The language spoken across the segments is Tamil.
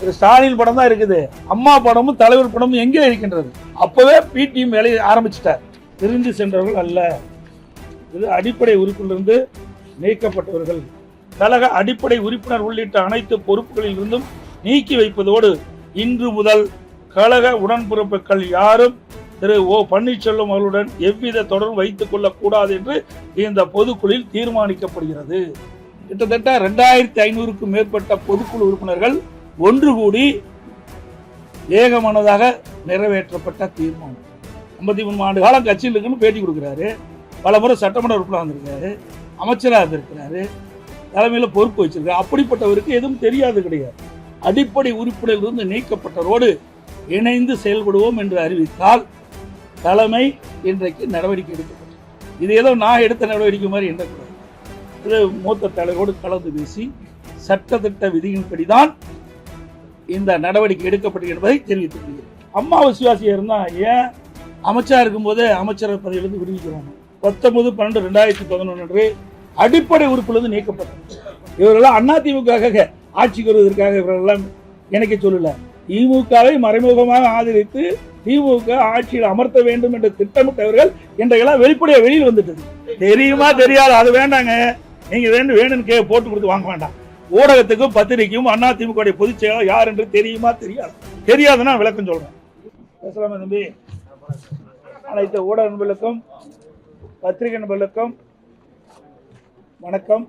திரு ஸ்டாலின் படம் தான் இருக்குது. அம்மா படமும் தலைவர் படமும் எங்கே இருக்கின்றது? அப்போவே பிடிஎம் வேலையை ஆரம்பிச்சிட்டார். பிரிந்து சென்றவர்கள் அல்ல. இது அடிப்படை உறுப்பிலிருந்து நீக்கப்பட்டவர்கள். கழக அடிப்படை உறுப்பினர் உள்ளிட்ட அனைத்து பொறுப்புகளில் இருந்தும் நீக்கி வைப்பதோடு இன்று முதல் கழக உடன்பிறப்புகள் யாரும் திரு ஓ பன்னீர்செல்வம் அவர்களுடன் எவ்வித தொடர்பு வைத்துக் கொள்ளக்கூடாது என்று இந்த பொதுக்குழுவில் தீர்மானிக்கப்படுகிறது. கிட்டத்தட்ட ரெண்டாயிரத்தி ஐநூறுக்கும் மேற்பட்ட பொதுக்குழு உறுப்பினர்கள் ஒன்று கூடி ஏகமனதாக நிறைவேற்றப்பட்ட தீர்மானம். ஐம்பத்தி மூணு ஆண்டு காலம் கட்சியில் இருக்குன்னு பேட்டி கொடுக்குறாரு. பல முறை சட்டமன்ற உறுப்பினர் வந்திருக்காரு அமைச்சராக இருந்திருக்கிறாரு தலைமையில் பொறுப்பு வச்சிருக்காரு. அப்படிப்பட்டவருக்கு எதுவும் தெரியாது கிடையாது. அடிப்படை உறுப்பினர்கள் இருந்து நீக்கப்பட்டவரோடு இணைந்து செயல்படுவோம் என்று அறிவித்தால் தலைமை இன்றைக்கு நடவடிக்கை எடுக்கப்பட்டது இது ஏதோ நான் எடுத்த நடவடிக்கை மாதிரி எண்ணக்கூடாது. இது மூத்த தலைவரோடு கலந்து பேசி சட்டத்திட்ட விதியின்படிதான் இந்த நடவடிக்கை எடுக்கப்பட்டது என்பதை தெரிவித்துக் கொள்கிறேன் அம்மா விசுவாசியா இருந்தா ஏன் அமைச்சா இருக்கும்போது அமைச்சர் பதவியிலிருந்து விடுவிக்கிறாங்க? பத்தொன்பது பன்னெண்டு ரெண்டாயிரத்தி பதினொன்று அன்று அடிப்படை உறுப்பிலிருந்து நீக்கப்பட்டது இவரெல்லாம் அதிமுக ஆட்சிக்கு வருவதற்காக இவரெல்லாம் எனக்கு சொல்லல. திமுகவை மறைமுகமாக ஆதரித்து திமுக ஆட்சியில் அமர்த்த வேண்டும் என்று திட்டமிட்டவர்கள் இன்றைக்கெல்லாம் வெளிப்படையாக வெளியில் வந்துட்டது. தெரியுமா தெரியாது? அது வேண்டாங்க. நீங்க வேண்டும் வேணும்னு கே போட்டு கொடுத்து வாங்க வேண்டாம். ஊடகத்துக்கும் பத்திரிக்கையும் அண்ணா திமுக பொதுச் செயலாளர் யார் என்று தெரியுமா தெரியாது. தெரியாதுன்னா விளக்கம் சொல்றேன். பேசலாமா தம்பி? அனைத்து ஊடக நண்பர்களுக்கும் பத்திரிகை நண்பர்களுக்கும் வணக்கம்.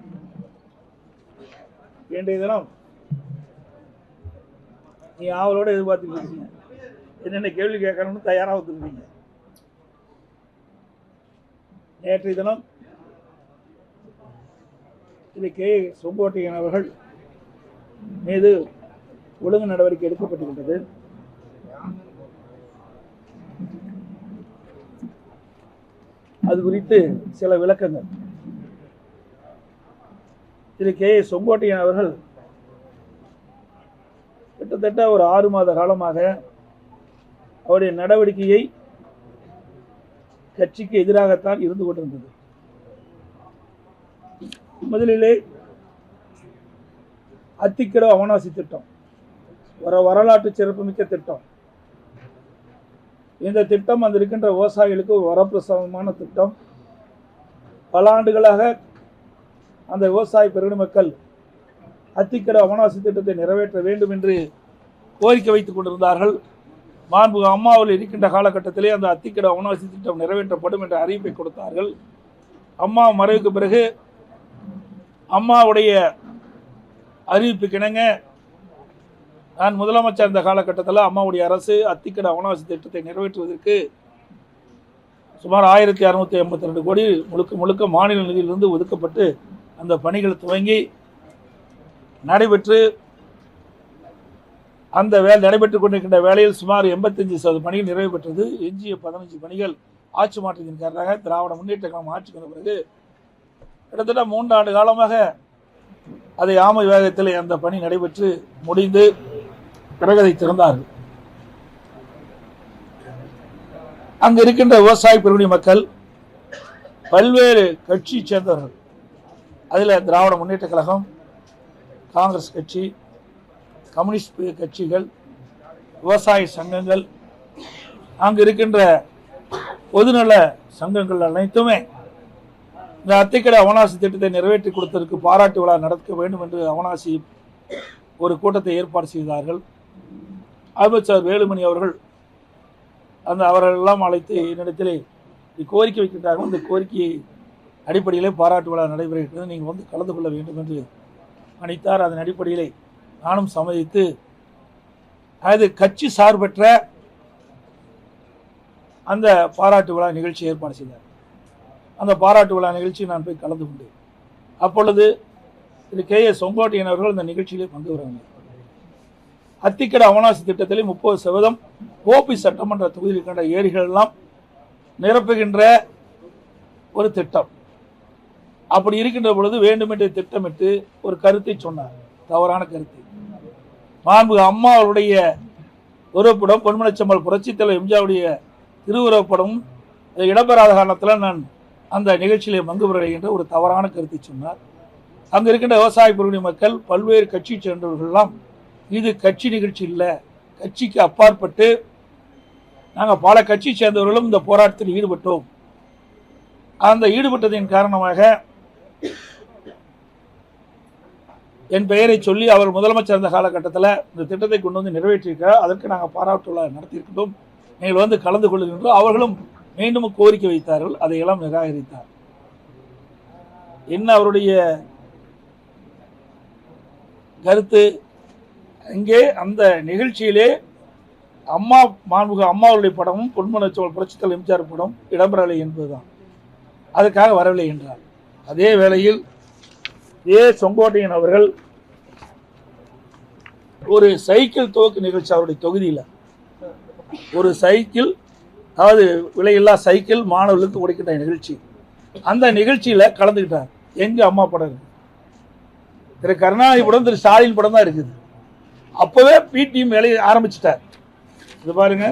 இன்றைய தினம் நீ ஆவலோட எதிர்பார்த்துட்டு இருக்கீங்க. என்னென்ன கேள்வி கேட்கணும்னு தயாராக வந்துருக்கீங்க நேற்றைய தினம் திரு கே செங்கோட்டையன் அவர்கள் மீது ஒழுங்கு நடவடிக்கை எடுக்கப்பட்டுள்ளது அது குறித்து சில விளக்கங்கள். திரு கே செங்கோட்டையன் அவர்கள் கிட்டத்தட்ட ஒரு ஆறு மாத காலமாக அவருடைய நடவடிக்கையை கட்சிக்கு எதிராகத்தான் இருந்து கொண்டிருந்தது. முதலிலே அத்திக்கடோ அவனாசி திட்டம் வர வரலாற்று சிறப்புமிக்க திட்டம். இந்த திட்டம் அந்த இருக்கின்ற விவசாயிகளுக்கு வரப்பிரசாதமான திட்டம். பல ஆண்டுகளாக அந்த விவசாய பெருமக்கள் அத்திக்கடை அவனாசி திட்டத்தை நிறைவேற்ற வேண்டும் என்று கோரிக்கை வைத்துக் கொண்டிருந்தார்கள். மாண்பு அம்மாவில் இருக்கின்ற காலகட்டத்திலே அந்த அத்திக்கடை அவனாசி திட்டம் நிறைவேற்றப்படும் என்ற அறிவிப்பை கொடுத்தார்கள். அம்மா மறைவுக்கு பிறகு அம்மாவுடைய அறிவிப்புக்கிணங்க. நான் முதலமைச்சர் இருந்த காலகட்டத்தில் அம்மாவுடைய அரசு அத்திக்கடை அவனாசி திட்டத்தை நிறைவேற்றுவதற்கு சுமார் ஆயிரத்தி அறுநூற்றி எண்பத்தி ரெண்டு கோடி முழுக்க முழுக்க மாநில நிதியிலிருந்து ஒதுக்கப்பட்டு அந்த பணிகள் துவங்கி நடைபெற்று அந்த வேலை நடைபெற்றுக் கொண்டிருக்கின்ற வேலையில் சுமார் எண்பத்தஞ்சு சதவீத பணிகள் நிறைவு பெற்றது. எஞ்சிய பதினஞ்சு பணிகள் ஆட்சி மாற்றத்தின் காரணமாக திராவிட முன்னேற்ற கழகம் ஆட்சிக்கு வந்த பிறகு கிட்டத்தட்ட மூன்று ஆண்டு காலமாக அதை ஆமை வேகத்தில் அந்த பணி நடைபெற்று முடிந்து பிறகு அதை திறந்தார்கள். அங்கு இருக்கின்ற விவசாய பெருங்குடி மக்கள் பல்வேறு கட்சியை சேர்ந்தவர்கள். அதில் திராவிட முன்னேற்ற கழகம் காங்கிரஸ் கட்சி கம்யூனிஸ்ட் கட்சிகள் விவசாய சங்கங்கள் அங்கு இருக்கின்ற பொதுநல சங்கங்கள் அனைத்துமே இந்த அத்திக்கடை அவனாசி திட்டத்தை நிறைவேற்றி கொடுத்ததற்கு பாராட்டு விழா நடக்க வேண்டும் என்று அவனாசி ஒரு கூட்டத்தை ஏற்பாடு செய்தார்கள். அமைச்சர் வேலுமணி அவர்கள் அந்த அவர்களெல்லாம் அழைத்து என்னிடத்திலே கோரிக்கை வைக்கின்றார்கள் இந்த கோரிக்கையை அடிப்படையிலே பாராட்டு விழா நடைபெறுகிறது. நீங்கள் வந்து கலந்து கொள்ள வேண்டும் என்று அனைத்தார் அதன் அடிப்படையிலே நானும் சம்மதித்து அது கட்சி சார்பற்ற அந்த பாராட்டு விழா நிகழ்ச்சி ஏற்பாடு செய்தார். அந்த பாராட்டு விழா நிகழ்ச்சி நான் போய் கலந்து கொண்டேன் அப்பொழுது திரு கே எஸ் செங்கோட்டையன் அவர்கள் இந்த நிகழ்ச்சியிலே பங்கு பெறாங்க அத்திக்கட அவனாசி திட்டத்திலே முப்பது சதவீதம் கோபி சட்டமன்ற தொகுதியில் இருக்கின்ற ஏரிகள் எல்லாம் நிரப்புகின்ற ஒரு திட்டம். அப்படி இருக்கின்ற பொழுது வேண்டுமென்றே திட்டமிட்டு ஒரு கருத்தை சொன்னார். தவறான கருத்து. மாண்பு அம்மா அவருடைய உருவப்படம் பொன்மனச்சம்மல் புரட்சித் தலைவர் எம்ஜிஆருடைய திருவுருவப்படமும் இடம்பெறாத காரணத்தில் நான் அந்த நிகழ்ச்சியிலே பங்கு பெறுகின்ற ஒரு தவறான கருத்தை சொன்னார். அங்கே இருக்கின்ற விவசாய பிரிவினை மக்கள் பல்வேறு கட்சி சேர்ந்தவர்கள்லாம் இது கட்சி நிகழ்ச்சி இல்லை கட்சிக்கு அப்பாற்பட்டு நாங்கள் பல கட்சி சேர்ந்தவர்களும் இந்த போராட்டத்தில் ஈடுபட்டோம். அந்த ஈடுபட்டதின் காரணமாக என் பெயரை சொல்லி அவர் முதலமைச்சர் இருந்த காலகட்டத்தில் இந்த திட்டத்தை கொண்டு வந்து நிறைவேற்றியிருக்கிறார். அதற்கு நாங்கள் பாராட்டு நடத்தியிருக்கிறோம் நடத்தியிருக்கின்றோம். நீங்கள் வந்து கலந்து கொள்கின்றோம் அவர்களும் மீண்டும் கோரிக்கை வைத்தார்கள் அதையெல்லாம் நிராகரித்தார். என்ன அவருடைய கருத்து? இங்கே அந்த நிகழ்ச்சியிலே அம்மா மாண்புக அம்மாவுடைய படமும் பொன்மனச்சோல் புரட்சித்தல் எம்ஜிஆர் படம் இடம்பெறவில்லை என்பதுதான். அதுக்காக வரவில்லை என்றார். அதே வேளையில் ஏ. செங்கோட்டையன் அவர்கள் ஒரு சைக்கிள் துவக்கு நிகழ்ச்சி அவருடைய தொகுதியில் ஒரு சைக்கிள் அதாவது விலையில்லா சைக்கிள் மாணவர்களுக்கு கொடுக்கின்ற நிகழ்ச்சி. அந்த நிகழ்ச்சியில் கலந்துக்கிட்டார் எங்கள் அம்மா படம் திரு கருணாநிதி படம் திரு ஸ்டாலின் படம் தான் இருக்குது. அப்போவே பிடிஎம் வேலையை ஆரம்பிச்சிட்டார். இது பாருங்க.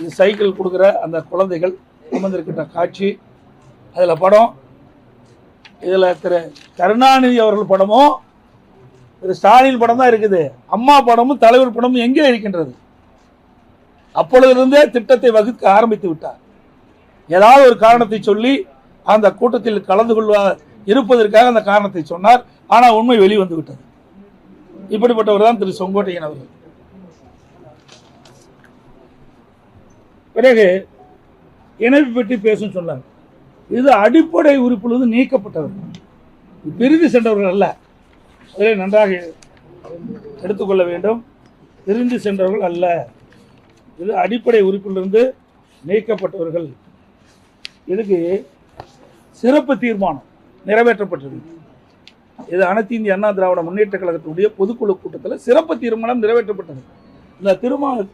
இது சைக்கிள் கொடுக்குற அந்த குழந்தைகள் அமர்ந்திருக்கின்ற காட்சி. அதில் படம். இதில் திரு கருணாநிதி அவர்கள் படமும் திரு ஸ்டாலின் படம் தான் இருக்குது. அம்மா படமும் தலைவர் படமும் எங்கே இருக்கின்றது? அப்பொழுதிலிருந்தே திட்டத்தை வகுக்க ஆரம்பித்து விட்டார். ஏதாவது ஒரு காரணத்தை சொல்லி அந்த கூட்டத்தில் கலந்து கொள்வா இருப்பதற்காக அந்த காரணத்தை சொன்னார். ஆனால் உண்மை வெளிவந்து விட்டது. இப்படிப்பட்டவர் தான் திரு செங்கோட்டையன் அவர்கள். பிறகு இணைப்பு பற்றி பேசும் சொன்னார். இது அடிப்படை உறுப்பிலிருந்து நீக்கப்பட்டவர். பிரிந்து சென்றவர்கள் அல்ல. அதில் நன்றாக எடுத்துக்கொள்ள வேண்டும். பிரிந்து சென்றவர்கள் அல்ல. இது அடிப்படை உறுப்பிலிருந்து நீக்கப்பட்டவர்கள். இதுக்கு சிறப்பு தீர்மானம் நிறைவேற்றப்பட்டது. இது அனைத்து இந்திய அண்ணா திராவிட முன்னேற்ற கழகத்தினுடைய பொதுக்குழு கூட்டத்தில் சிறப்பு தீர்மானம் நிறைவேற்றப்பட்டது. இந்த தீர்மான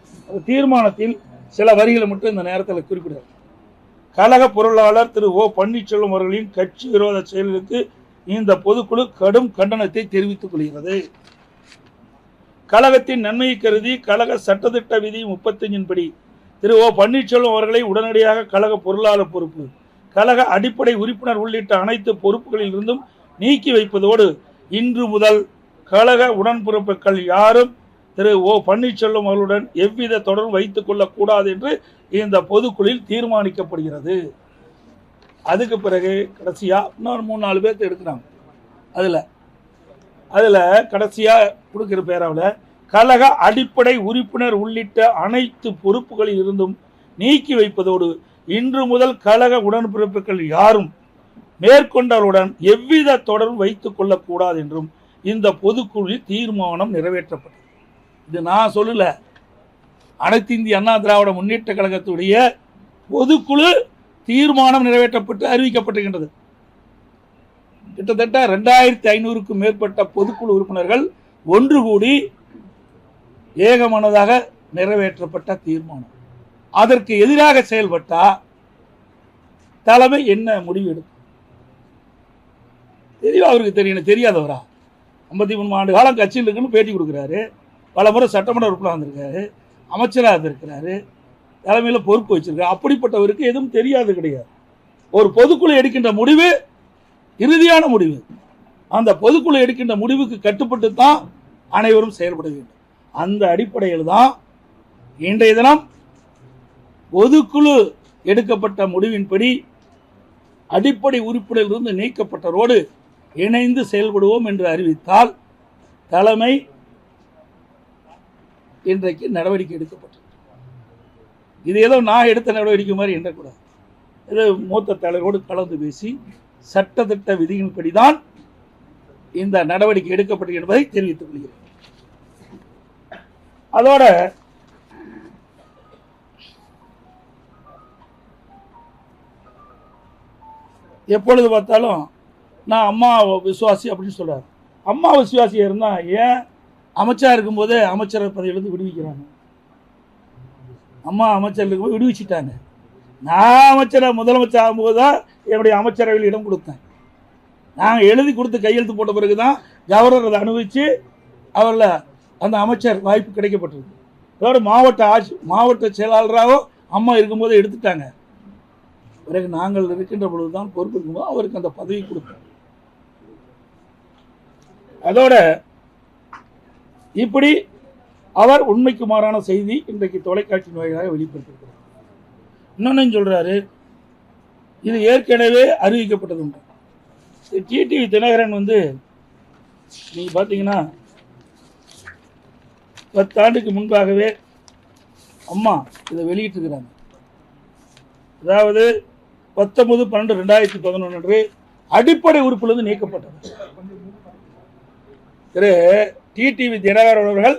தீர்மானத்தில் சில வரிகளை மட்டும் இந்த நேரத்தில் குறிப்பிடுறார் கழக பொருளாளர் திரு ஓ பன்னீர்செல்வம் அவர்களின் கட்சி விரோத செயல்களுக்கு இந்த பொதுக்குழு கடும் கண்டனத்தை தெரிவித்துக் கொள்கிறது. கழகத்தின் நன்மையை கருதி கழக சட்டத்திட்ட விதி முப்பத்தஞ்சின் படி திரு ஓ பன்னீர்செல்வம் அவர்களை உடனடியாக கழக பொருளாளர் பொறுப்பு கழக அடிப்படை உறுப்பினர் உள்ளிட்ட அனைத்து பொறுப்புகளில் இருந்தும் நீக்கி வைப்பதோடு இன்று முதல் கழக உடன்பிறப்புகள் யாரும் திரு ஓ பன்னீர்செல்வம் அவர்களுடன் எவ்வித தொடர்பு வைத்துக் கொள்ளக்கூடாது என்று இந்த பொதுக்குழுவில் தீர்மானிக்கப்படுகிறது. அதுக்கு பிறகு கடைசியாக இன்னொரு மூணு நாலு பேர்த்து எடுக்கிறாங்க. அதில் அதில் கடைசியாக கொடுக்குற பேராவில் கழக அடிப்படை உறுப்பினர் உள்ளிட்ட அனைத்து பொறுப்புகளில் இருந்தும் நீக்கி வைப்பதோடு இன்று முதல் கழக உடன்பிறப்புகள் யாரும் மேற்கொண்டவருடன் எவ்வித தொடர்பு வைத்துக் கொள்ளக்கூடாது என்றும் இந்த பொதுக்குழுவில் தீர்மானம் நிறைவேற்றப்பட்டது. இது நான் சொல்லல. அனைத்து இந்திய அண்ணா திராவிட முன்னேற்ற கழகத்துடைய பொதுக்குழு தீர்மானம் நிறைவேற்றப்பட்டு அறிவிக்கப்பட்டிருக்கின்றது. கிட்டத்தட்ட ரெண்டாயிரத்தி ஐநூறுக்கும் மேற்பட்ட பொதுக்குழு உறுப்பினர்கள் ஒன்று கூடி ஏகமனதாக நிறைவேற்றப்பட்ட தீர்மானம். அதற்கு எதிராக செயல்பட்டா தலைமை என்ன முடிவு எடுக்கும்? தெரியும் அவருக்கு தெரியும் தெரியாதவரா? ஐம்பத்தி மூணு ஆண்டு காலம் கட்சியில் இருக்குன்னு பேட்டி கொடுக்குறாரு. பல முறை சட்டமன்ற உறுப்பினர் வந்திருக்காரு அமைச்சராக இருந்திருக்கிறாரு. தலைமையில் பொறுப்பு வச்சிருக்காரு. அப்படிப்பட்டவருக்கு எதுவும் தெரியாது கிடையாது. ஒரு பொதுக்குழு எடுக்கின்ற முடிவு இறுதியான முடிவு. அந்த பொதுக்குழு எடுக்கின்ற முடிவுக்கு கட்டுப்பட்டு தான் அனைவரும் செயல்பட வேண்டும். அந்த அடிப்படையில் தான் இன்றைய தினம் பொதுக்குழு எடுக்கப்பட்ட முடிவின்படி அடிப்படை உறுப்பினரிலிருந்து நீக்கப்பட்டதோடு இணைந்து செயல்படுவோம் என்று அறிவித்தால் தலைமை இன்றைக்கு நடவடிக்கை எடுக்கப்பட்டது இது ஏதோ நான் எடுத்த நடவடிக்கை மாதிரி எண்ணக்கூடாது இது மூத்த தலைவரோடு கலந்து பேசி சட்டத்திட்ட விதியின்படி தான் இந்த நடவடிக்கை எடுக்கப்பட்டது என்பதை தெரிவித்துக் கொள்கிறேன். அதோட எப்பொழுது பார்த்தாலும் நான் அம்மா விசுவாசி அப்படின்னு சொல்கிறார் அம்மா விசுவாசியா இருந்தால் ஏன் அமைச்சா இருக்கும்போதே அமைச்சர் பதவியிலிருந்து விடுவிக்கிறாங்க? அம்மா அமைச்சர் இருக்கும்போது விடுவிச்சிட்டாங்க. நான் அமைச்சரை முதலமைச்சர் ஆகும்போது தான் என்னுடைய அமைச்சரவையில் இடம் கொடுத்தேன். நாங்கள் எழுதி கொடுத்து கையெழுத்து போட்ட பிறகு தான் கவர்னர் அதை அனுபவித்து அவரில் அந்த அமைச்சர் வாய்ப்பு கிடைக்கப்பட்டிருக்கு. அதோட மாவட்ட ஆட்சி மாவட்ட செயலாளராக அம்மா இருக்கும்போது எடுத்துட்டாங்க. பிறகு நாங்கள் இருக்கின்ற பொழுது தான் பொறுப்பு இருக்கும்போது அவருக்கு அந்த பதவி கொடுத்தோம். அதோட இப்படி அவர் உண்மைக்கு மாறான செய்தி இன்றைக்கு தொலைக்காட்சி நோய்களாக வெளிப்படுத்தியிருக்கிறார். இன்னொன்னு சொல்றாரு. இது ஏற்கனவே அறிவிக்கப்பட்டது உண்டு டிடிவி தினகரன் வந்து நீங்க பார்த்தீங்கன்னா பத்தாண்டுக்கு முன்பாகவே அம்மா இதை வெளியிட்டிருக்கிறாங்க. அதாவது பத்தொன்பது பன்னெண்டு ரெண்டாயிரத்தி பதினொன்று அன்று அடிப்படை உறுப்பிலிருந்து நீக்கப்பட்டது. திரு டிடிவி தினகரன் அவர்கள்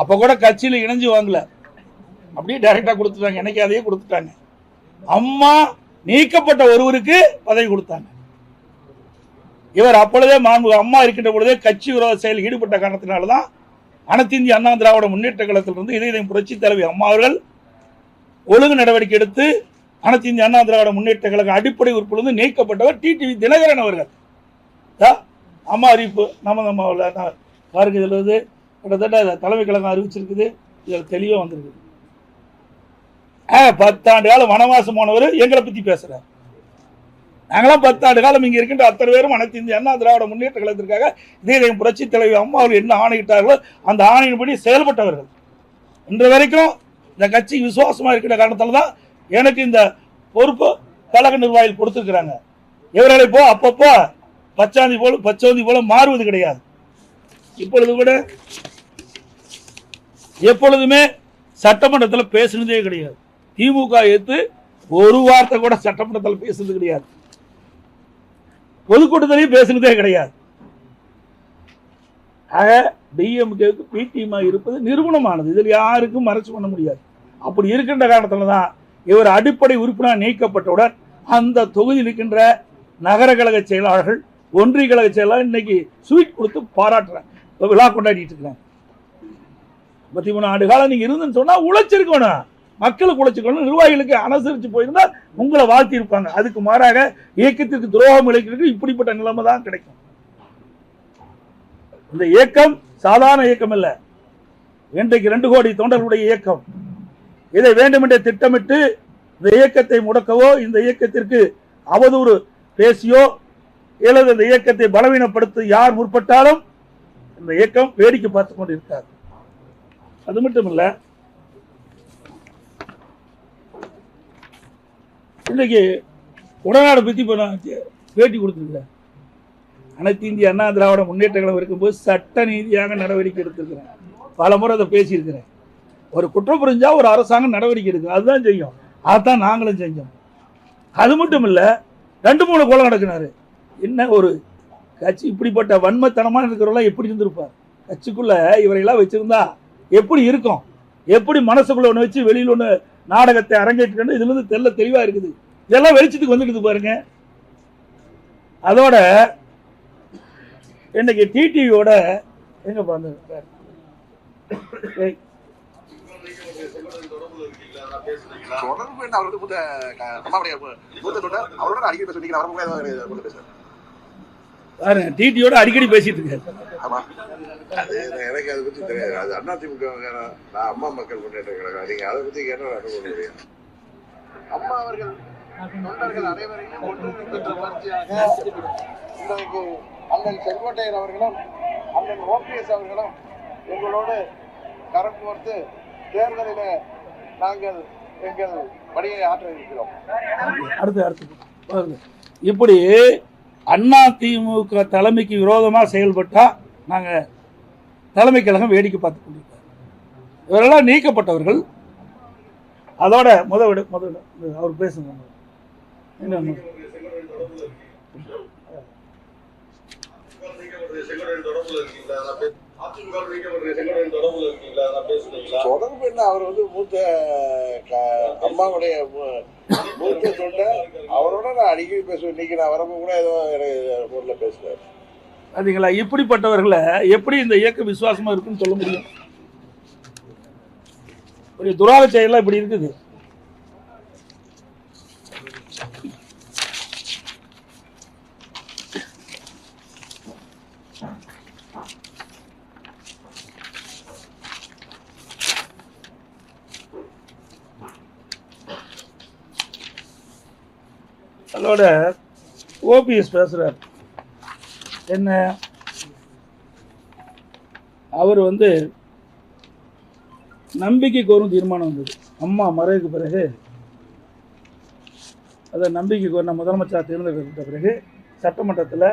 அப்போ கூட கட்சியில் இணைஞ்சு வாங்கல. அப்படியே டைரக்டா கொடுத்துட்டாங்க. எனக்கு அதையே கொடுத்துட்டாங்க. அம்மா நீக்கப்பட்ட ஒருவருக்கு பதவி கொடுத்தாங்க. இவர் அப்பொழுதே மாண்பு அம்மா இருக்கின்ற பொழுதே கட்சி விரோத செயலில் ஈடுபட்ட காரணத்தினால்தான் அனைத்து இந்திய அண்ணா திராவிட முன்னேற்ற கழகத்திலிருந்து இதயம் புரட்சி தலைவி அம்மா அவர்கள் ஒழுங்கு நடவடிக்கை எடுத்து அனைத்து இந்திய அண்ணா திராவிட முன்னேற்ற கழக அடிப்படை உறுப்பிலிருந்து நீக்கப்பட்டவர் டிடிவி தினகரன் அவர்கள். அம்மா அறிவிப்பு நம்ம நம்ம பாருங்க இதில் வந்து கிட்டத்தட்ட தலைமை கழகம் அறிவிச்சிருக்குது. இதில் தெளிவாக வந்திருக்குது. ஆ பத்தாண்டு காலம் வனவாசம் போனவர் எங்களை பற்றி பேசுகிறார் நாங்களாம் பத்தாண்டு காலம் இங்கே இருக்கின்ற அத்தனை பேரும் அனைத்து இந்திய அண்ணா திராவிட முன்னேற்ற கழகத்திற்காக இதே புரட்சி தலைவி அம்மா அவர்கள் என்ன ஆணையிட்டார்களோ அந்த ஆணையின்படி செயல்பட்டவர்கள். இன்று வரைக்கும் இந்த கட்சி விசுவாசமா இருக்கிற காரணத்தால் தான் எனக்கு இந்த பொறுப்பு கழக நிர்வாகிகள் கொடுத்துருக்குறாங்க. இவர்களை போ அப்பப்போ பச்சாந்தி போல பச்சோந்தி போல மாறுவது கிடையாது. இப்பொழுது கூட எப்பொழுதுமே சட்டமன்றத்தில் பேசுனதே கிடையாது. திமுக எடுத்து ஒரு வார்த்தை கூட சட்டமன்றத்தில் பேசுனது கிடையாது. பொதுக்கூட்டத்திலையும் பேசுனதே கிடையாது. ஆக டிஎம்கேவுக்கு பிடிஎம்மா இருப்பது நிறுவனமானது. இதில் யாருக்கும் மறைச்சு பண்ண முடியாது. அப்படி இருக்கின்ற காரணத்தில் தான் இவர் அடிப்படை உறுப்பினர் நீக்கப்பட்டவுடன் அந்த தொகுதியில் இருக்கின்ற நகர கழக செயலாளர்கள் ஒன்றிய கழக செயலாளர் இன்னைக்கு ஸ்வீட் கொடுத்து பாராட்டுறாங்க. விழா கொண்டாடிட்டு இருக்கிறாங்க. முப்பத்தி மூணு ஆண்டு காலம் நீங்க இருந்துன்னு சொன்னா உழைச்சிருக்கணும். மக்களுக்கு உழைச்சிக்கணும் நிர்வாகிகளுக்கு அனுசரிச்சு போயிருந்தா உங்களை வாழ்த்தி இருப்பாங்க. அதுக்கு மாறாக இயக்கத்திற்கு துரோகம் இழைக்கிறதுக்கு இப்படிப்பட்ட நிலைமை தான் கிடைக்கும். இந்த இயக்கம் சாதாரண இயக்கம் இல்ல இன்றைக்கு ரெண்டு கோடி தொண்டர்களுடைய இயக்கம். இதை வேண்டுமென்றே திட்டமிட்டு இந்த இயக்கத்தை முடக்கவோ இந்த இயக்கத்திற்கு அவதூறு பேசியோ அல்லது இந்த இயக்கத்தை பலவீனப்படுத்த யார் முற்பட்டாலும் இந்த இயக்கம் வேடிக்கை பார்த்து கொண்டு இருக்காது அது மட்டும் இல்லை இன்னைக்கு உடநாடு பற்றி இப்போ நான் பேட்டி கொடுத்துருக்கேன் அனைத்து இந்திய அண்ணா திராவிட முன்னேற்ற கழகம் இருக்கும்போது சட்ட நீதியாக நடவடிக்கை எடுத்திருக்கிறேன். பல முறை அதை பேசியிருக்கிறேன். ஒரு குற்றம் புரிஞ்சால் ஒரு அரசாங்கம் நடவடிக்கை எடுக்கும். அதுதான் செய்யும். அதுதான் நாங்களும் செஞ்சோம். அது மட்டும் இல்லை ரெண்டு மூணு கொலை நடக்கினார். என்ன ஒரு கட்சி இப்படிப்பட்ட வன்மத்தனமாக இருக்கிறவங்களாம் எப்படி இருந்திருப்பார்? கட்சிக்குள்ளே இவரையெல்லாம் வச்சிருந்தா எப்படி இருக்கும்? எப்படி மனசுக்குள்ள ஒன்று வச்சு வெளியில ஒன்று நாடகத்தை அரங்கேற்றிக்கணும் இதுல இருந்து தெல்ல தெளிவா இருக்குது. இதெல்லாம் வெளிச்சத்துக்கு வந்துடுது பாருங்க. அதோட இன்னைக்கு டிடிவியோட எங்க பாருங்க தொடர்பு என்ன? அவர் வந்து மூத்த க- அம்மாவுடைய டிடியோட அடிக்கடி பேசிட்டு இருக்காரு. எனக்கு அதை பத்தி தெரியாது. அது அண்ணா திமுக நான் அம்மா மக்கள் முன்னேற்ற கழகம். நீங்க அதை பத்தி என்ன அனுபவம் கிடையாது அம்மா அவர்கள் தொண்டர்கள் அனைவரையும் ஒன்றிணைக்கின்ற முயற்சியாக இன்றைக்கு அண்ணன் செங்கோட்டையர் அவர்களும் அண்ணன் ஓபிஎஸ் அவர்களும் எங்களோடு கரம் கோர்த்து தேர்தலில் நாங்கள் எங்கள் பணியை ஆற்ற இருக்கிறோம் அடுத்து அடுத்து. பாருங்க. இப்படி அண்ணா திமுக தலைமைக்கு விரோதமாக செயல்பட்டால் நாங்கள் தலைமை கழகம் வேடிக்கை பார்த்து கொண்டிருக்கோம் இவரெல்லாம் நீக்கப்பட்டவர்கள். அதோட முத விட முத அவர் பேசுங்க. என்ன தொடர்பு என்ன? அவர் வந்து மூத்த அம்மாவுடைய மூ- சொல்லிட்டேன். அவரோட நான் அடிக்கடி பேசுவேன். இன்னைக்கு நான் வரப்போ கூட ஏதோ எனக்கு போன்ல பேசுவேன் அதுங்களா இப்படிப்பட்டவர்களை எப்படி இந்த இயக்கம் விசுவாசமாக இருக்குன்னு சொல்ல முடியும்? ஒரு துராக செயலாம் இப்படி இருக்குது. அதோட ஓபிஎஸ் பேசுகிறார் என்ன? அவர் வந்து நம்பிக்கை கோரும் தீர்மானம் வந்தது. அம்மா மறைவுக்கு பிறகு அதை நம்பிக்கை கோரின முதலமைச்சர் தேர்ந்தெடுக்கப்பட்ட பிறகு சட்டமன்றத்தில்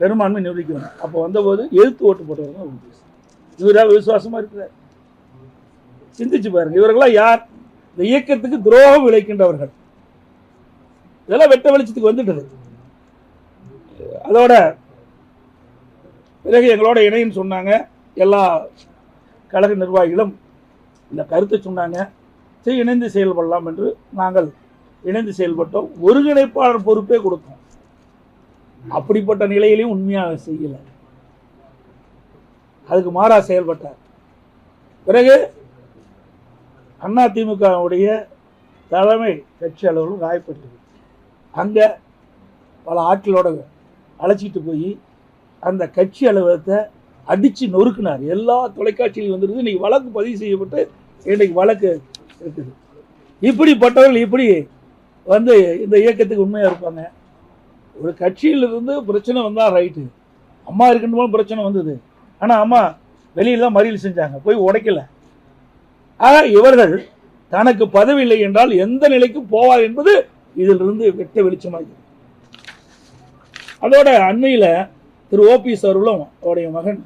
பெரும்பான்மை நிரூபிக்கணும் அப்போ வந்தபோது எதிர்த்து ஓட்டு போட்டவர் தான் ஓபிஎஸ். இவராக விசுவாசமாக இருக்கிறார். சிந்திச்சு பாருங்க. இவர்களாக யார்? இந்த இயக்கத்துக்கு துரோகம் விளைக்கின்றவர்கள். இதெல்லாம் வெட்ட வெளிச்சத்துக்கு வந்துட்டது. அதோட பிறகு எங்களோட இணைன்னு சொன்னாங்க. எல்லா கழக நிர்வாகிகளும் இந்த கருத்தை சொன்னாங்க. சரி இணைந்து செயல்படலாம் என்று நாங்கள் இணைந்து செயல்பட்டோம். ஒருங்கிணைப்பாளர் பொறுப்பே கொடுத்தோம். அப்படிப்பட்ட நிலையிலையும் உண்மையாக செய்யலை. அதுக்கு மாறா செயல்பட்டார். பிறகு அதிமுகவுடைய தலைமை கட்சி அலுவலகம் காயப்பட்டது அங்கே பல ஆட்களோட அழைச்சிட்டு போய் அந்த கட்சி அலுவலகத்தை அடித்து நொறுக்குனார். எல்லா தொலைக்காட்சியிலும் வந்துருது. இன்னைக்கு வழக்கு பதிவு செய்யப்பட்டு இன்றைக்கு வழக்கு இருக்குது. இப்படிப்பட்டவர்கள் இப்படி வந்து இந்த இயக்கத்துக்கு உண்மையாக இருப்பாங்க. ஒரு கட்சியிலிருந்து பிரச்சனை வந்தால் ரைட்டு. அம்மா இருக்குன்னு பிரச்சனை வந்தது. ஆனால் அம்மா வெளியில மறியல் செஞ்சாங்க. போய் உடைக்கல. ஆக இவர்கள் தனக்கு பதவி இல்லை என்றால் எந்த நிலைக்கு போவார் என்பது இதிலிருந்து வெட்ட வெளிச்சமாகி அதோட அண்மையில் திரு ஓபிஎஸ் அவர்களும் அவருடைய மகன்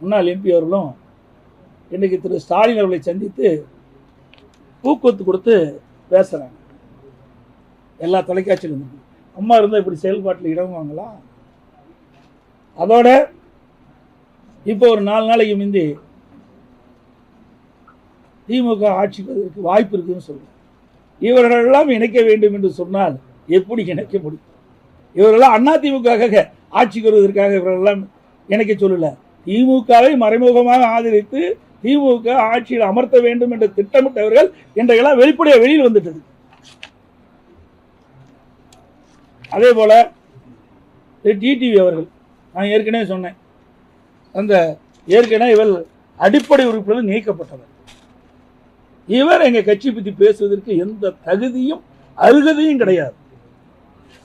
முன்னாள் எம்பி அவர்களும் இன்னைக்கு திரு ஸ்டாலின் அவர்களை சந்தித்து ஊக்குவத்து கொடுத்து பேசுகிறாங்க எல்லா தொலைக்காட்சியிலும் அம்மா இருந்தால் இப்படி செயல்பாட்டில் இடங்குவாங்களா அதோட இப்போ ஒரு நாலு நாளைக்கு முந்தி திமுக ஆட்சிக்கு வாய்ப்பு இருக்குன்னு சொல்றோம் இவர்களெல்லாம் இணைக்க வேண்டும் என்று சொன்னால் எப்படி இணைக்க முடியும்? இவர்களெல்லாம் அதிமுக ஆட்சிக்கு வருவதற்காக இவர்களெல்லாம் இணைக்க சொல்லல. திமுகவை மறைமுகமாக ஆதரித்து திமுக ஆட்சியில் அமர்த்த வேண்டும் என்று திட்டமிட்டவர்கள் இன்றையெல்லாம் வெளிப்படையாக வெளியில் வந்துட்டது. அதே போல டிடிவி அவர்கள் நான் ஏற்கனவே சொன்னேன். அந்த ஏற்கனவே இவள் அடிப்படை உறுப்பினர் நீக்கப்பட்டவர் இவர் எங்கள் கட்சி பற்றி பேசுவதற்கு எந்த தகுதியும் அருகதையும் கிடையாது.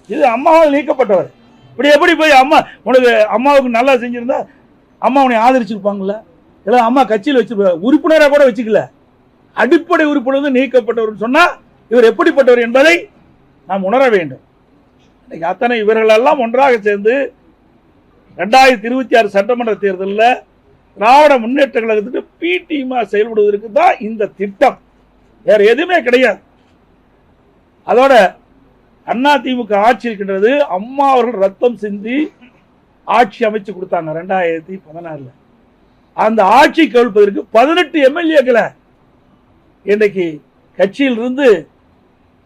இது அம்மாவால் நீக்கப்பட்டவர். இப்படி எப்படி போய் அம்மா உனக்கு அம்மாவுக்கு நல்லா செஞ்சுருந்தா அம்மா உன்னை ஆதரிச்சிருப்பாங்கல்ல? இல்லை அம்மா கட்சியில் வச்சு உறுப்பினராக கூட வச்சுக்கல. அடிப்படை உறுப்பினர் நீக்கப்பட்டவர் சொன்னால் இவர் எப்படிப்பட்டவர் என்பதை நாம் உணர வேண்டும். இன்னைக்கு அத்தனை இவர்களெல்லாம் ஒன்றாக சேர்ந்து ரெண்டாயிரத்தி இருபத்தி ஆறு சட்டமன்ற தேர்தலில் திராவிட முன்னேற்ற கழகத்துக்கு பி செயல்படுவதற்கு தான் இந்த திட்டம். வேற எதுவுமே கிடையாது. அதோட அண்ணா திமுக ஆட்சி இருக்கின்றது அம்மா அவர்கள் ரத்தம் சிந்தி ஆட்சி அமைச்சு கொடுத்தாங்க ரெண்டாயிரத்தி பதினாறுல. அந்த ஆட்சி கவிழ்ப்பதற்கு பதினெட்டு எம்எல்ஏக்களை இன்றைக்கு கட்சியிலிருந்து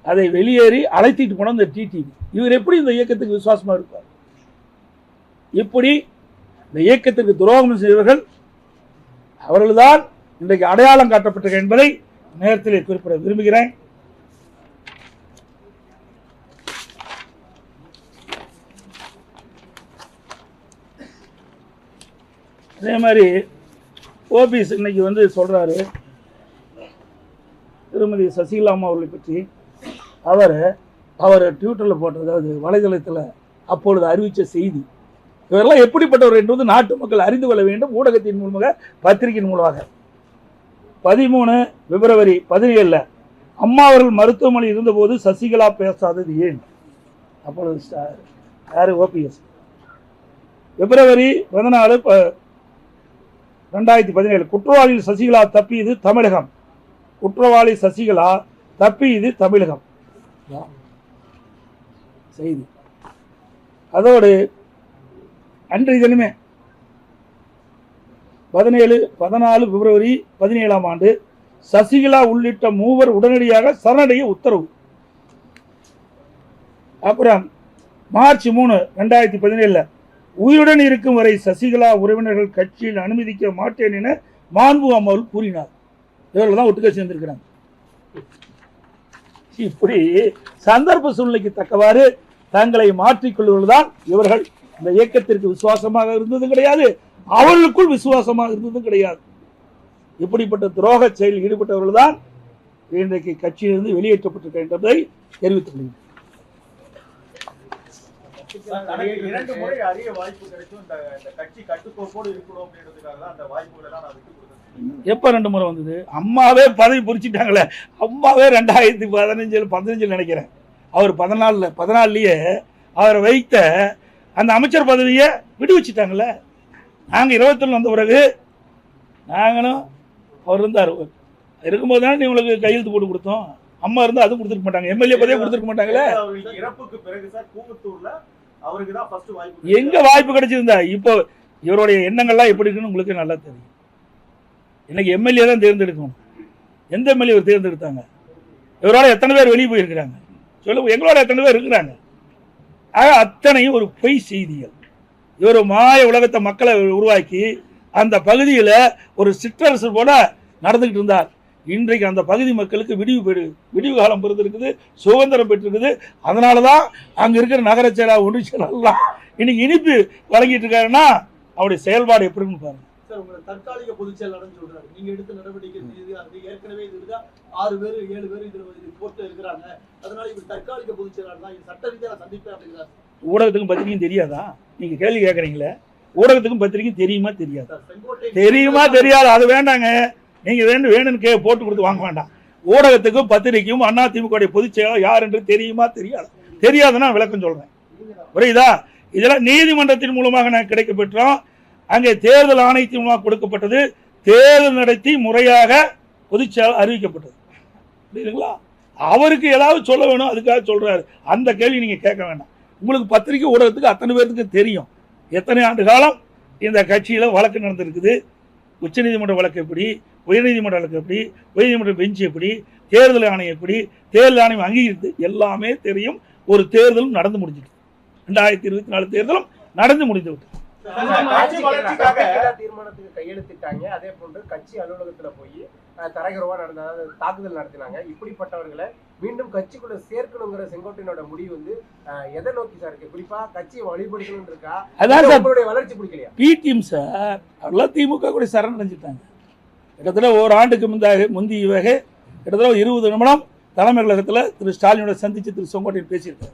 அதை வெளியேறி அழைத்திட்டு போன இந்த டிடிவி இவர் எப்படி இந்த இயக்கத்துக்கு விசுவாசமா இருப்பார்? இப்படி இந்த இயக்கத்திற்கு துரோகம் செய்தவர்கள் அவர்கள்தான் இன்றைக்கு அடையாளம் காட்டப்பட்டிருக்க என்பதை நேரத்தில் குறிப்பிட விரும்புகிறேன். அதே மாதிரி ஓபிஎஸ் இன்னைக்கு வந்து சொல்றாரு திருமதி சசிகலா அம்மா அவர்களை பற்றி. அவர் அவர் ட்விட்டரில் போட்டது அதாவது வலைதளத்தில் அப்பொழுது அறிவித்த செய்தி இவரெல்லாம் எப்படிப்பட்டவர் என்பது நாட்டு மக்கள் அறிந்து கொள்ள வேண்டும். ஊடகத்தின் மூலமாக பத்திரிகையின் மூலமாக. பதிமூணு பிப்ரவரி பதினேழில் அம்மா அவர்கள் மருத்துவமனை இருந்தபோது சசிகலா பேசாதது ஏன்? அப்பொழுது யார்? ஓபிஎஸ். பிப்ரவரி பதினாலு ப- ரெண்டாயிரத்தி பதினேழு. குற்றவாளியில் சசிகலா தப்பியது தமிழகம். குற்றவாளி சசிகலா தப்பியது தமிழகம். செய்தி. அதோடு அன்றைய தினமே பதினேழு பதினாலு பிப்ரவரி பதினேழாம் ஆண்டு சசிகலா உள்ளிட்ட மூவர் உடனடியாக சரணடைய உத்தரவு. அப்புறம் மார்ச் மூணு ரெண்டாயிரத்தி பதினேழுல உயிருடன் இருக்கும் வரை சசிகலா உறவினர்கள் கட்சியில் அனுமதிக்க மாட்டேன் என மாண்பு அம்மாள் கூறினார். இவர்கள் தான் ஒட்டுக்க சேர்ந்திருக்கிறாங்க இப்படி சந்தர்ப்ப சூழ்நிலைக்கு தக்கவாறு தங்களை மாற்றிக்கொள்வதுதான் இவர்கள் இந்த இயக்கத்திற்கு விசுவாசமாக இருந்தது கிடையாது அவர்களுக்குள் விசுவாசமாக இருந்ததும் கிடையாது. இப்படிப்பட்ட துரோக செயலில் ஈடுபட்டவர்கள் தான் இன்றைக்கு கட்சியிலிருந்து வெளியேற்றப்பட்டிருக்க என்பதை தெரிவித்துக் கொள்கிறேன். தனக்கு இரண்டு முறை அறிய வாய்ப்பு கிடைச்சும் இந்த இந்த கட்சி கட்டுக்கோப்போடு இருக்கணும் அப்படின்றதுக்காக தான் அந்த வாய்ப்புகளை எல்லாம் நான் விட்டு கொடுத்தேன். எப்போ ரெண்டு முறை வந்தது? அம்மாவே பதவி பொறிச்சிட்டாங்களே அம்மாவே ரெண்டாயிரத்தி பதினஞ்சில் பதினஞ்சில் நினைக்கிறேன். அவர் பதினாலில் பதினாலுலேயே அவரை வைத்த அந்த அமைச்சர் பதவியை விடுவிச்சிட்டாங்களே நாங்கள் இருபத்தொன்னு வந்த பிறகு நாங்களும் அவர் இருந்தார். இருக்கும்போது தானே உங்களுக்கு கையெழுத்து போட்டு கொடுத்தோம். அம்மா இருந்தால் அதுவும் கொடுத்துருக்க மாட்டாங்க. எம்எல்ஏ பதவியே கொடுத்துருக்க மாட்டாங்களே? அவருக்கு இறப்புக்கு பிறகு சார் கூவத்தூர்ல அவருக்கு தான் ஃபர்ஸ்ட் வாய்ப்பு எங்க வாய்ப்பு கிடைச்சிருந்தா? இப்போ இவருடைய எண்ணங்கள்லாம் எப்படி இருக்குன்னு உங்களுக்கு நல்லா தெரியும். இன்னைக்கு எம்எல்ஏ தான் தேர்ந்தெடுக்கணும். எந்த எம்எல்ஏ தேர்ந்தெடுத்தாங்க? இவரோட எத்தனை பேர் வெளியே போயிருக்கிறாங்க? சொல்லுங்க எங்களோட எத்தனை பேர் இருக்கிறாங்க? ஆக அத்தனையும் ஒரு பொய் செய்திகள். இவர் மாய உலகத்தை மக்களை உருவாக்கி அந்த பகுதியில் ஒரு சிற்றரசு போல நடந்துக்கிட்டு இருந்தார். இன்றைக்கு அந்த பகுதி மக்களுக்கு விடிவு பெறு விடிவு காலம் பிறந்திருக்குது சுதந்திரம் பெற்றிருக்குது. அதனால தான் அங்கே இருக்கிற நகர செயலாளர் ஒன்று செயலாளர்லாம் இன்னைக்கு இனிப்பு வழங்கிட்டு இருக்காருன்னா அவருடைய செயல்பாடு எப்படின்னு பாருங்கள் சார் உங்களை தற்காலிக பொதுச் செயலாளர்னு சொல்றாரு. நீங்க எடுத்த நடவடிக்கை இது அது ஏற்கனவே இது இருக்கா ஆறு பேர் ஏழு பேர் இதுல இது போட்டு இருக்கிறாங்க. அதனால இவர் தற்காலிக பொதுச் செயலாளர் தான் இது சட்ட ரீதியாக சந்திப்பேன் அப்படிங்கிறார் ஊடகத்துக்கும் பத்திரிக்கையும் தெரியாதா? நீங்க கேள்வி கேட்குறீங்களே ஊடகத்துக்கும் பத்திரிக்கையும் தெரியுமா தெரியாது? தெரியுமா தெரியாது. அது வேண்டாங்க. நீங்க வேணும் வேணும்னு கே போட்டு கொடுத்து வாங்க வேண்டாம். ஊடகத்துக்கும் பத்திரிக்கையும் அண்ணா திமுக பொதுச் செயலாளர் யார் என்று தெரியுமா தெரியாது? தெரியாதுன்னா விளக்கம் சொல்றேன். புரியுதா? இதெல்லாம் நீதிமன்றத்தின் மூலமாக நான் கிடைக்க பெற்றோம் அங்கே தேர்தல் ஆணையத்தின் மூலமாக கொடுக்கப்பட்டது. தேர்தல் நடத்தி முறையாக பொதுச் அறிவிக்கப்பட்டது. புரியுதுங்களா? அவருக்கு ஏதாவது சொல்ல வேணும் அதுக்காக சொல்றாரு. அந்த கேள்வி நீங்கள் கேட்க வேண்டாம். உங்களுக்கு பத்திரிக்கை ஊடகத்துக்கு அத்தனை பேர்த்துக்கு தெரியும். எத்தனை ஆண்டு காலம் இந்த கட்சியில் வழக்கு நடந்திருக்குது? உச்சநீதிமன்ற வழக்கு எப்படி? உயர்நீதிமன்ற வழக்கு எப்படி? உயர்நீதிமன்ற பெஞ்ச் எப்படி? தேர்தல் ஆணையம் எப்படி? தேர்தல் ஆணையம் அங்கீகரித்து எல்லாமே தெரியும். ஒரு தேர்தலும் நடந்து முடிஞ்சிட்டு. ரெண்டாயிரத்தி இருபத்தி நாலு தேர்தலும் நடந்து முடிந்து விட்டது. கட்சி வளர்ச்சிக்காக தீர்மானத்துக்கு கையெழுத்திட்டாங்க. அதே போன்று கட்சி அலுவலகத்துல போய் அஹ், தரகுறவா நடந்த தாக்குதல் நடத்தினாங்க. இப்படிப்பட்டவர்களை மீண்டும் கட்சிக்குள்ள சேர்க்கணுங்கிற செங்கோட்டையனோட முடிவு வந்து எதை நோக்கி சார் இருக்கு? குறிப்பா கட்சியை வழிபடுத்தணும் இருக்கா? அதான் சார் வளர்ச்சி பிடிக்கலையா? பிடிஎம் சார் அவெல்லாம் திமுக கூட சரணடைஞ்சிட்டாங்க. கிட்டத்தட்ட ஒரு ஆண்டுக்கு முந்தாக முந்தைய வகை கிட்டத்தட்ட இருபது நிமிடம் தலைமை கழகத்தில் திரு ஸ்டாலினோட சந்திச்சு திரு செங்கோட்டையன் பேசியிருக்காரு.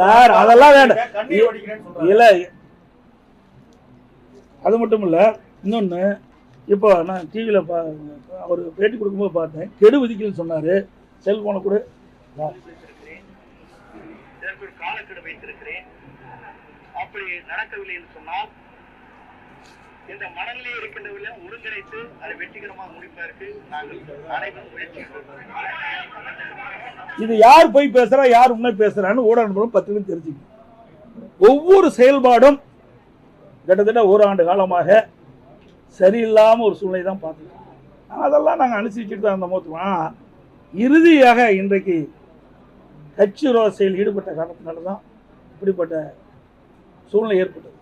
சார், அதெல்லாம் வேண்டாம். இல்லை அது மட்டும் இல்லை இன்னொன்று இப்போ நான் டிவியில் பா அவர் பேட்டி கொடுக்கும்போது பார்த்தேன். கெடு விதிக்கலன்னு சொன்னார். செல்ஃபோனை கூட. காலக்கெடு வைத்திருக்கிறேன். அப்படி நடக்கவில்லை என்று சொன்னால் இந்த மனநிலையை இருக்கின்றவர்களை ஒருங்கிணைத்து அதை வெற்றிகரமாக முடிப்பதற்கு நாங்கள் அனைவரும் முயற்சி இது யார் போய் பேசுறா யார் உண்மை பேசுறான்னு ஊடகம் நண்பர்களும் பத்திரிகை தெரிஞ்சுக்கணும். ஒவ்வொரு செயல்பாடும் கிட்டத்தட்ட ஒரு ஆண்டு காலமாக சரியில்லாம ஒரு சூழ்நிலை தான் பார்த்துருக்கோம் அதெல்லாம் நாங்கள் அனுசரிச்சுட்டு தான் இருந்த போது இறுதியாக இன்றைக்கு கட்சி விரோத செயல் ஈடுபட்ட காரணத்தினால தான் இப்படிப்பட்ட சூழ்நிலை ஏற்பட்டது.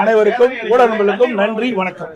அனைவருக்கும் ஊடகங்களுக்கும் நன்றி வணக்கம்.